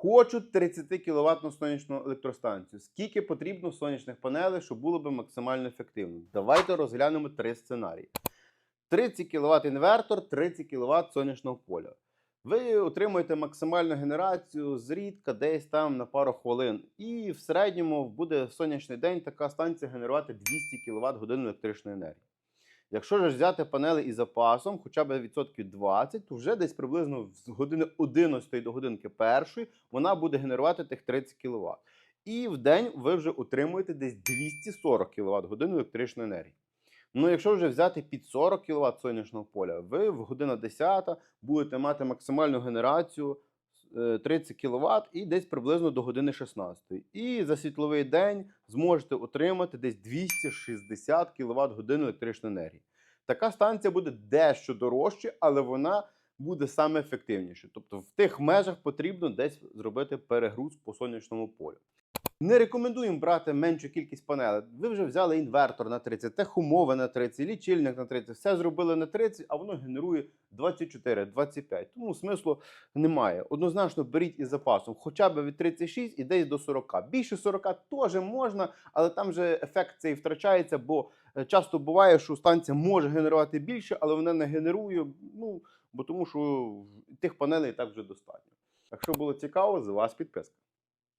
Хочу 30 кВт сонячну електростанцію. Скільки потрібно сонячних панелей, щоб було б максимально ефективно? Давайте розглянемо три сценарії: 30 кВт інвертор, 30 кВт сонячного поля. Ви отримуєте максимальну генерацію зрідка десь там на пару хвилин. І в середньому буде сонячний день така станція генерувати 200 кВт годин електричної енергії. Якщо ж взяти панели із запасом, хоча б відсотків 20, то вже десь приблизно з години 11 до годинки першої вона буде генерувати тих 30 кВт. І в день ви вже отримуєте десь 240 кВт годин електричної енергії. Ну, якщо вже взяти під 40 кВт сонячного поля, ви в година 10 будете мати максимальну генерацію 30 кВт і десь приблизно до години 16. І за світловий день зможете отримати десь 260 кВт годин електричної енергії. Така станція буде дещо дорожче, але вона буде саме ефективніше. Тобто в тих межах потрібно десь зробити перегруз по сонячному полю. Не рекомендуємо брати меншу кількість панелей. Ви вже взяли інвертор на 30, техумови на 30, лічильник на 30, все зробили на 30, а воно генерує 24-25. Тому смислу немає. Однозначно беріть із запасом, хоча б від 36 і десь до 40. Більше 40 теж можна, але там же ефект цей втрачається, бо е, часто буває, що станція може генерувати більше, але вона не генерує. Ну бо тому, що тих панелей так вже достатньо. Якщо було цікаво, за вас підписка.